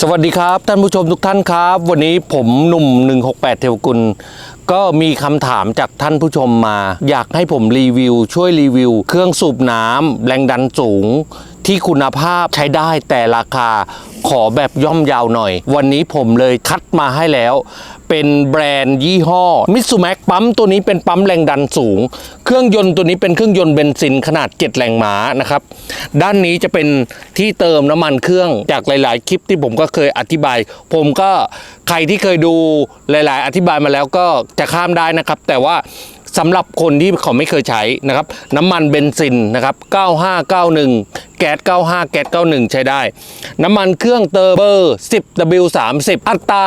สวัสดีครับ ท่านผู้ชมทุกท่านครับ วันนี้ผมหนุ่ม 168 เทวกุล ก็มีคำถามจากท่านผู้ชมมา อยากให้ผมรีวิว ช่วยรีวิว เครื่องสูบน้ำแรงดันสูง ที่คุณภาพใช้ได้แต่ราคาขอแบบย่อมยาวหน่อย วันนี้ผมเลยคัดมาให้แล้ว เป็นแบรนด์ยี่ห้อมิสซูแม็กปั๊มตัวนี้เป็นปั๊มแรงดันสูง เครื่องยนต์ตัวนี้เป็นเครื่องยนต์เบนซินขนาด 7 แรงม้านะครับ ด้านนี้จะเป็นที่เติมน้ำมันเครื่องจากหลาย ๆ คลิปที่ผมก็เคยอธิบาย ผมก็ใครที่เคยดูหลาย ๆ อธิบายมาแล้วก็จะข้ามได้นะครับ แต่ว่า สำหรับคนที่เขาไม่เคยใช้นะครับ น้ำมันเบนซินนะครับ 9591 แก๊ส 95 แก๊ส 91 ใช้ได้ น้ำมันเครื่องเตอร์เบอร์ 10W30 อัตรา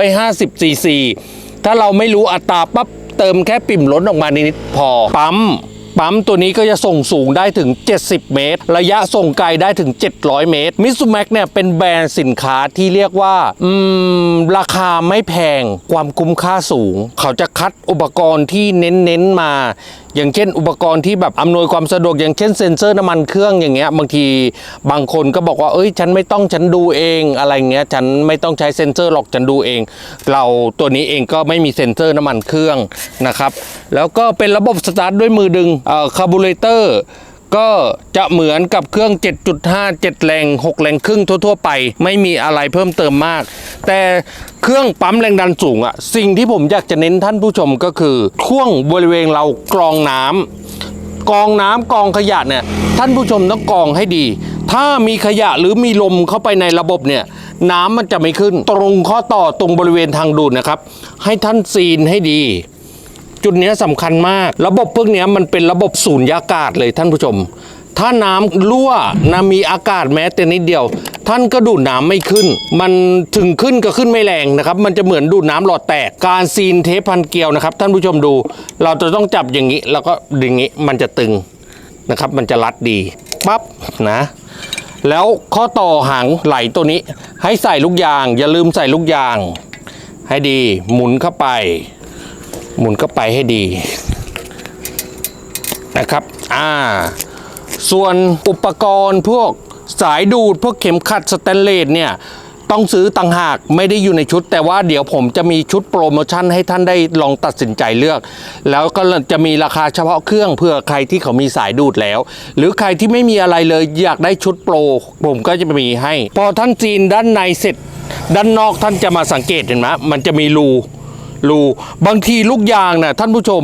650 cc ถ้าเราไม่รู้อัตราปั๊บเติมแค่ปิ่มล้นออกมานิดๆพอปั๊ม ปั๊มตัวนี้ก็จะส่งสูงได้ถึง 70 เมตร ระยะส่งไกลได้ถึง 700 เมตรมิสูแม็กเนี่ยเป็นแบรนด์สินค้าที่เรียกว่าอืมราคาไม่แพงความคุ้มค่าสูง เขาจะคัดอุปกรณ์ที่เน้นๆมา อย่างเช่น อุปกรณ์ที่แบบอำนวยความสะดวกอย่างเช่นเซ็นเซอร์น้ำมันเครื่องอย่างเงี้ยบางทีบางคนก็บอกว่าเอ้ยฉันไม่ต้องฉันดูเองอะไรเงี้ยฉันไม่ต้องใช้เซ็นเซอร์หรอกฉันดูเอง เราตัวนี้เองก็ไม่มีเซ็นเซอร์น้ำมันเครื่องนะครับแล้วก็เป็นระบบสตาร์ทด้วยมือดึงเอ่อคาร์บูเรเตอร์ ก็จะเหมือนกับเครื่อง 7.5 7 แรง 6 แรงครึ่งทั่ว ๆ ไป ไม่มีอะไรเพิ่มเติมมาก แต่เครื่องปั๊มแรงดันสูงอะสิ่งที่ผมอยากจะเน้นท่านผู้ชมก็คือช่วงบริเวณเรากรองน้ำกองน้ำกองขยะเนี่ยท่านผู้ชมต้องกองให้ดี ถ้ามีขยะหรือมีลมเข้าไปในระบบเนี่ยน้ำมันจะไม่ขึ้น ตรงข้อต่อตรงบริเวณทางดูดนะครับ ให้ท่านซีนให้ดี จุดนี้ยสำคัญมาก ระบบพวกนี้มันเป็นระบบสูญญากาศเลยท่านผู้ชม ถ้าน้ำรั่วนะมีอากาศแม้แต่นิดเดียว ท่านก็ดูดน้ำไม่ขึ้น มันถึงขึ้นก็ขึ้นไม่แรงนะครับ มันจะเหมือนดูดน้ำหลอดแตก การซีนเทปพันเกลียวนะครับ ท่านผู้ชมดู เราจะต้องจับอย่างนี้ แล้วก็ดึงนี้มันจะตึงนะครับ มันจะรัดดีปั๊บนะแล้วข้อต่อหางไหลตัวนี้ ให้ใส่ลูกยาง อย่าลืมใส่ลูกยาง ให้ดีหมุนเข้าไป หมุนเข้าไปให้ดีนะครับ อ่า ส่วนอุปกรณ์พวกสายดูด พวกเข็มขัดสแตนเลสเนี่ย ต้องซื้อต่างหากไม่ได้อยู่ในชุด แต่ว่าเดี๋ยวผมจะมีชุดโปรโมชั่นให้ท่านได้ลองตัดสินใจเลือก แล้วก็จะมีราคาเฉพาะเครื่องเพื่อใครที่เขามีสายดูดแล้ว หรือใครที่ไม่มีอะไรเลยอยากได้ชุดโปร ผมก็จะมีให้ พอท่านจีนด้านในเสร็จ ด้านนอกท่านจะมาสังเกตเห็นไหมมันจะมีรู รูบางทีลูกยางนะท่านผู้ชม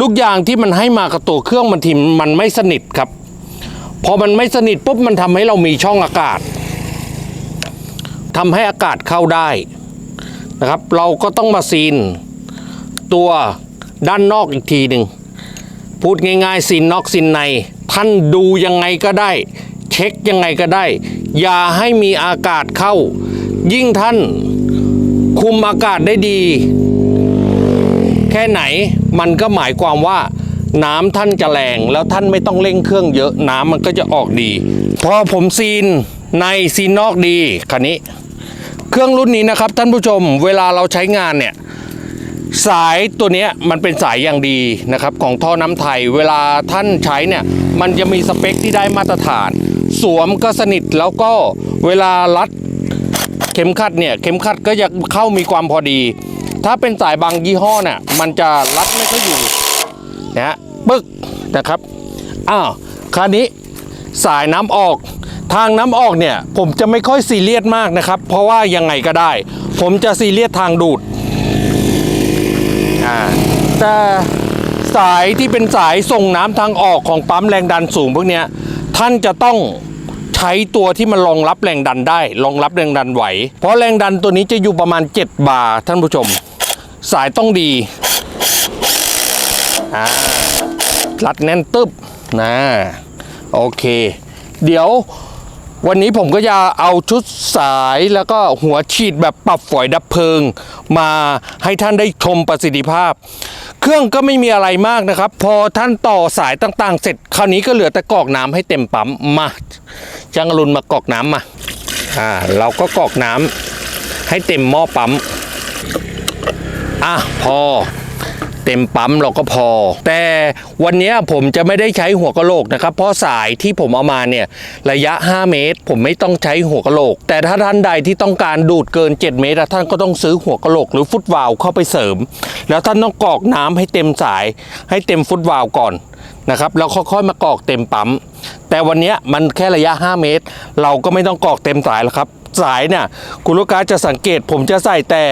ลูกยางที่มันให้มากับตัวเครื่องมันทีมันไม่สนิทครับ พอมันไม่สนิทปุ๊บมันทำให้เรามีช่องอากาศทำให้อากาศเข้าได้นะครับ เราก็ต้องมาซีน ตัวด้านนอกอีกทีหนึ่งพูดง่ายๆซีนนอกซีนใน ท่านดูยังไงก็ได้ เช็คยังไงก็ได้ อย่าให้มีอากาศเข้า ยิ่งท่านคุมอากาศได้ดี แค่ไหนมันก็หมายความว่าน้ำท่านจะแรงแล้วท่านไม่ต้องเร่งเครื่องเยอะน้ำมันก็จะออกดี พอผมซีนในซีนนอกดีคันนี้ เครื่องรุ่นนี้นะครับท่านผู้ชมเวลาเราใช้งานเนี่ยสายตัวนี้มันเป็นสายอย่างดีนะครับของท่อน้ำไทย เวลาท่านใช้เนี่ยมันจะมีสเปคที่ได้มาตรฐาน สวมก็สนิทแล้วก็เวลารัดเข็มขัดเนี่ยเข็มขัดก็จะเข้ามีความพอดี ถ้าเป็นสายบางยี่ห้อเนี่ยมันจะรัดไม่ค่อยอยู่นะฮะปึ๊กนะครับอ้าวคราวนี้สายน้ำออก ทางน้ำออกเนี่ย ผมจะไม่ค่อยซีเรียสมากนะครับ เพราะว่ายังไงก็ได้ ผมจะซีเรียสทางดูดอ่าแต่สายที่เป็นสายส่งน้ำทางออกของปั๊มแรงดันสูงพวกเนี้ยท่านจะต้องใช้ตัวที่มันรองรับแรงดันได้รองรับแรงดันไหว เพราะแรงดันตัวนี้จะอยู่ประมาณ 7 บาร์ท่านผู้ชม สายต้องดีรัดแน่นตึบนะโอเค เดี๋ยววันนี้ผมก็จะเอาชุดสายแล้วก็หัวฉีดแบบปรับฝอยดับเพลิง มาให้ท่านได้ชมประสิทธิภาพ เครื่องก็ไม่มีอะไรมากนะครับ พอท่านต่อสายต่างๆ เสร็จคราวนี้ก็เหลือแต่กอกน้ำให้เต็มปั๊มมาจังอรุณมากอกน้ำมาอ่าเราก็กอกน้ำให้เต็มหม้อปั๊ม อะพอ เต็มปั๊มเราก็พอ แต่วันนี้ผมจะไม่ได้ใช้หัวกะโหลกนะครับ เพราะสายที่ผมเอามาเนี่ยระยะ 5 เมตร ผมไม่ต้องใช้หัวกะโหลก แต่ถ้าท่านใดที่ต้องการดูดเกิน 7 เมตรท่านก็ต้องซื้อหัวกะโหลกหรือฟุตวาลเข้าไปเสริม แล้วท่านต้องกรอกน้ำให้เต็มสาย ให้เต็มฟุตวาลก่อนนะครับแล้วค่อยๆมากรอกเต็มปั๊ม แต่วันนี้มันแค่ระยะ 5 เมตร เราก็ไม่ต้องกรอกเต็มสายแล้วครับ สายเนี่ยคุณลูกค้าจะสังเกตผมจะใส่แต่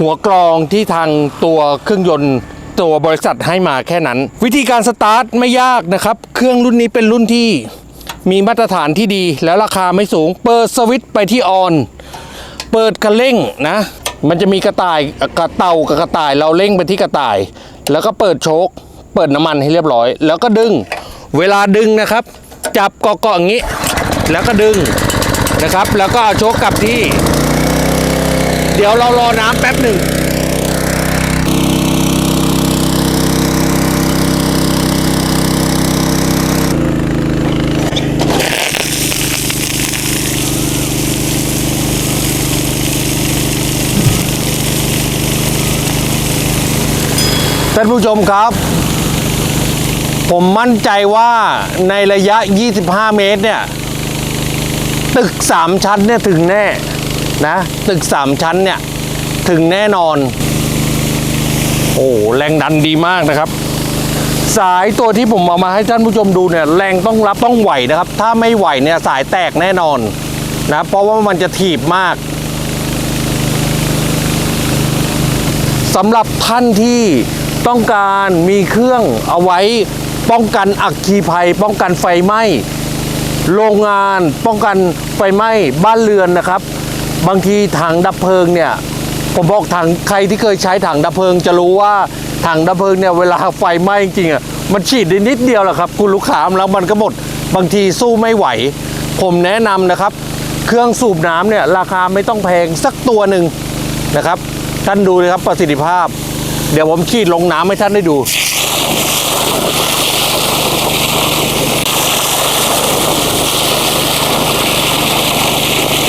หัวกรองที่ทางตัวเครื่องยนต์ตัวบริษัทให้มาแค่นั้น วิธีการสตาร์ทไม่ยากนะครับ เครื่องรุ่นนี้เป็นรุ่นที่มีมาตรฐานที่ดี แล้วราคาไม่สูง เปิดสวิตช์ไปที่ออน เปิดคันเร่งนะ มันจะมีกระต่ายกระเต่ากับกระต่ายเราเร่งไปที่กระต่าย แล้วก็เปิดโชคเปิดน้ำมันให้เรียบร้อย แล้วก็ดึง เวลาดึงนะครับ จับเกาะๆอย่างนี้ แล้วก็ดึง นะครับ แล้วก็เอาโชคกลับที่ เดี๋ยวเรารอน้ำแป๊บหนึ่งท่านผู้ชมครับ ผมมั่นใจว่าในระยะ 25 เมตรเนี่ย ตึก3ชั้นเนี่ยถึงแน่นะตึก3ชั้นเนี่ยถึงแน่นอน โอ้แรงดันดีมากนะครับ สายตัวที่ผมเอามาให้ท่านผู้ชมดูเนี่ยแรงต้องรับต้องไหวนะครับ ถ้าไม่ไหวเนี่ยสายแตกแน่นอนนะเพราะว่ามันจะถีบมากสำหรับท่านที่ต้องการมีเครื่องเอาไว้ป้องกันอัคคีภัย ป้องกันไฟไหม้ โรงงานป้องกันไฟไหม้บ้านเรือนนะครับ บางทีถังดับเพลิงเนี่ยผมบอกถังใครที่เคยใช้ถังดับเพลิง จะรู้ว่าถังดับเพลิงเนี่ยเวลาไฟไหม้จริงๆอะมันฉีดได้นิดเดียวแหละครับ คุณลูกค้าแล้วมันก็หมด บางทีสู้ไม่ไหว ผมแนะนำนะครับ เครื่องสูบน้ำเนี่ยราคาไม่ต้องแพงสักตัวหนึ่งนะครับ ท่านดูเลยครับประสิทธิภาพ เดี๋ยวผมขีดลงน้ำให้ท่านได้ดู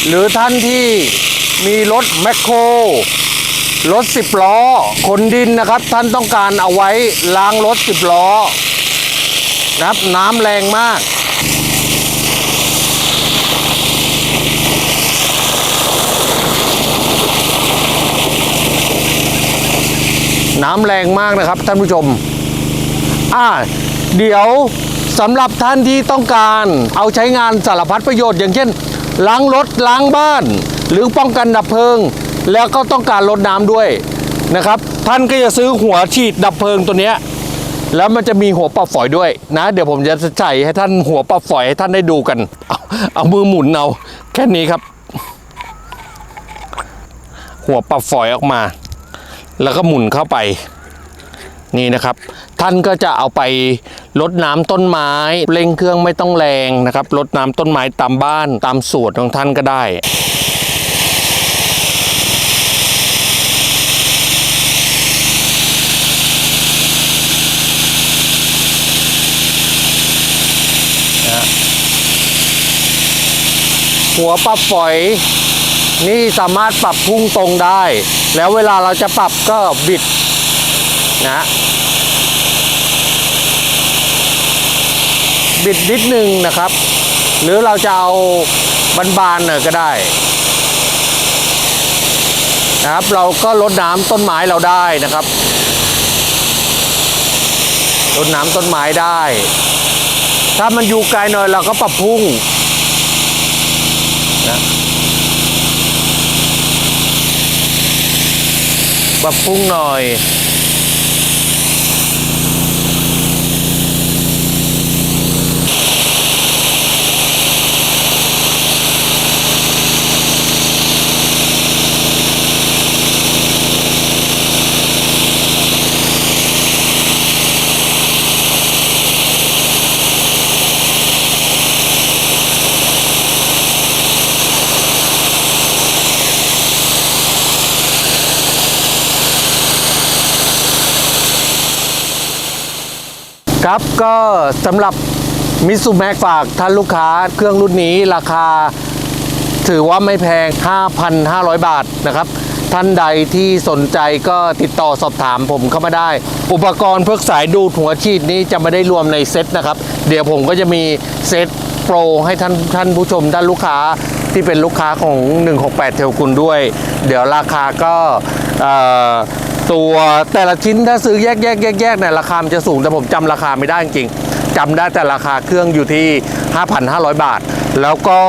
หรือท่านที่มีรถแมคโครรถ10ล้อขนดินนะครับ ท่านต้องการเอาไว้ล้างรถ10ล้อนะครับน้ำแรงมากน้ำแรงมากนะครับท่านผู้ชม อ่า เดี๋ยวสำหรับท่านที่ต้องการเอาใช้งานสารพัดประโยชน์อย่างเช่น ล้างรถล้างบ้าน หรือป้องกันดับเพลิง แล้วก็ต้องการลดน้ำด้วยนะครับ ท่านก็จะซื้อหัวฉีดดับเพลิงตัวเนี้ยแล้วมันจะมีหัวปรับฝอยด้วยนะ เดี๋ยวผมจะใส่ให้ท่านหัวปรับฝอยให้ท่านได้ดูกัน เอาเอามือหมุนเอาแค่นี้ครับ หัวปรับฝอยออกมา แล้วก็หมุนเข้าไป นี่นะครับ ท่านก็จะเอาไปลดน้ำต้นไม้เร่งเครื่องไม่ต้องแรงนะครับลดน้ำต้นไม้ตามบ้านตามสวนของท่านก็ได้หัวปรับฝอยนี่สามารถปรับพุ่งตรงได้ แล้วเวลาเราจะปรับก็บิด นะบิดนิดนึงนะครับ หรือเราจะเอาบานๆหน่อยก็ได้นะครับเราก็ลดน้ำต้นไม้เราได้นะครับลดน้ำต้นไม้ได้ ถ้ามันอยู่ไกลหน่อยเราก็ปรับพุ่งนะปรับพุ่งหน่อย ครับก็สำหรับมิสูแม็กฝากท่านลูกค้าเครื่องรุ่นนี้ราคาถือว่าไม่แพง 5,500 บาทนะครับ ท่านใดที่สนใจก็ติดต่อสอบถามผมเข้ามาได้ อุปกรณ์เพื่อสายดูดหัวฉีดนี้จะไม่ได้รวมในเซ็ตนะครับ เดี๋ยวผมก็จะมีเซ็ตโปรให้ท่านท่านผู้ชมท่านลูกค้าที่เป็นลูกค้าของ 168 เทลกุลด้วย เดี๋ยวราคาก็ ตัวแต่ละชิ้นถ้าซื้อแยกแยกแยกแยกเนี่ยราคามันจะสูงแต่ผมจำราคาไม่ได้จริงจำได้แต่ราคาเครื่องอยู่ที่ 5,500 บาท แล้วก็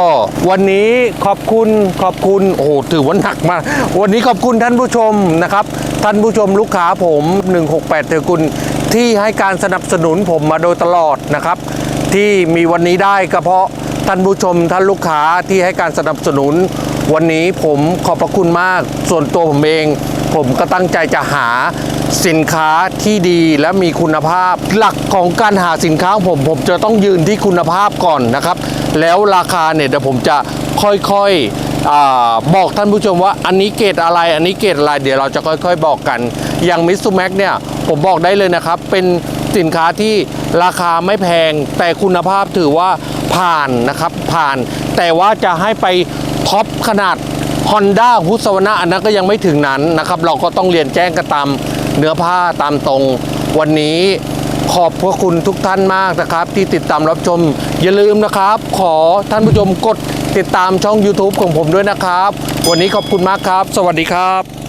วันนี้ขอบคุณขอบคุณโอ้โหถือว่าหนักมาก วันนี้ขอบคุณท่านผู้ชมนะครับ ท่านผู้ชมลูกค้าผม 168เทอกุลที่ให้การสนับสนุนผมมาโดยตลอดนะครับ ที่มีวันนี้ได้ก็เพราะท่านผู้ชมท่านลูกค้าที่ให้การสนับสนุน วันนี้ผมขอบพระคุณมาก ส่วนตัวผมเอง ผมก็ตั้งใจจะหาสินค้าที่ดีและมีคุณภาพ หลักของการหาสินค้าของผมผมจะต้องยืนที่คุณภาพก่อนนะครับ แล้วราคาเนี่ยเดี๋ยวผมจะค่อยๆอบอกท่านผู้ชมว่าอันนี้เกรดอะไร อันนี้เกรดอะไร เดี๋ยวเราจะค่อยๆบอกกัน อย่างมิสซูแม็กเนี่ยผมบอกได้เลยนะครับ เป็นสินค้าที่ราคาไม่แพงแต่คุณภาพถือว่าผ่านนะครับผ่าน แต่ว่าจะให้ไปท็อปขนาด Honda ฮุสวนะอันนั้นก็ยังไม่ถึงนั้นนะครับ เราก็ต้องเรียนแจ้งกันตามเนื้อผ้าตามตรง วันนี้ขอบพระคุณทุกท่านมากนะครับ ที่ติดตามรับชม อย่าลืมนะครับ ขอท่านผู้ชมกดติดตามช่อง YouTube ของผมด้วยนะครับ วันนี้ขอบคุณมากครับ สวัสดีครับ